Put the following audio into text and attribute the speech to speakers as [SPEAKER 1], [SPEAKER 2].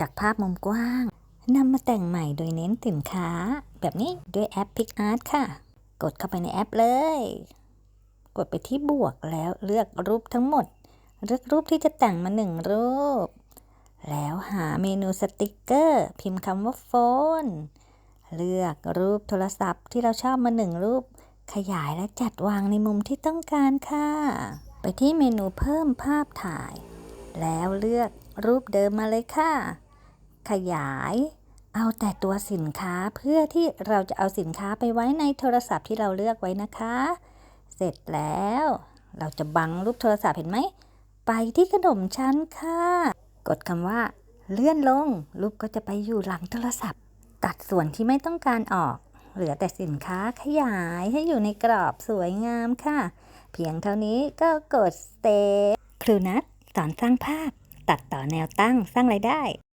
[SPEAKER 1] จากภาพมุมกว้างนำมาแต่งใหม่โดยเน้นสินค้า แบบนี้ด้วยแอป PicArt ค่ะ กดเข้าไปในแอปเลย กดไปที่บวกแล้วเลือกรูปทั้งหมด เลือกรูปที่จะแต่งมาหนึ่งรูป แล้วหาเมนูสติกเกอร์ พิมพ์คำว่าโฟน เลือกรูปโทรศัพท์ที่เราชอบมาหนึ่งรูป ขยายและจัดวางในมุมที่ต้องการค่ะ ไปที่เมนูเพิ่มภาพถ่าย แล้วเลือกรูปเดิมมาเลยค่ะ ขยาย เอาแต่ตัวสินค้าเพื่อที่เราจะเอาสินค้าไปไว้ในโทรศัพท์ที่เราเลือกไว้นะคะ เสร็จแล้ว เราจะบังรูปโทรศัพท์เห็นไหม ไปที่ขนมชั้นค่ะ กดคำว่าเลื่อนลง รูปก็จะไปอยู่หลังโทรศัพท์ ตัดส่วนที่ไม่ต้องการออก เหลือแต่สินค้าขยายให้อยู่ในกรอบสวยงามค่ะ เพียงเท่านี้ก็กดเซฟครูนัทสอนสร้างภาพ ตัดต่อแนวตั้งสร้างรายได้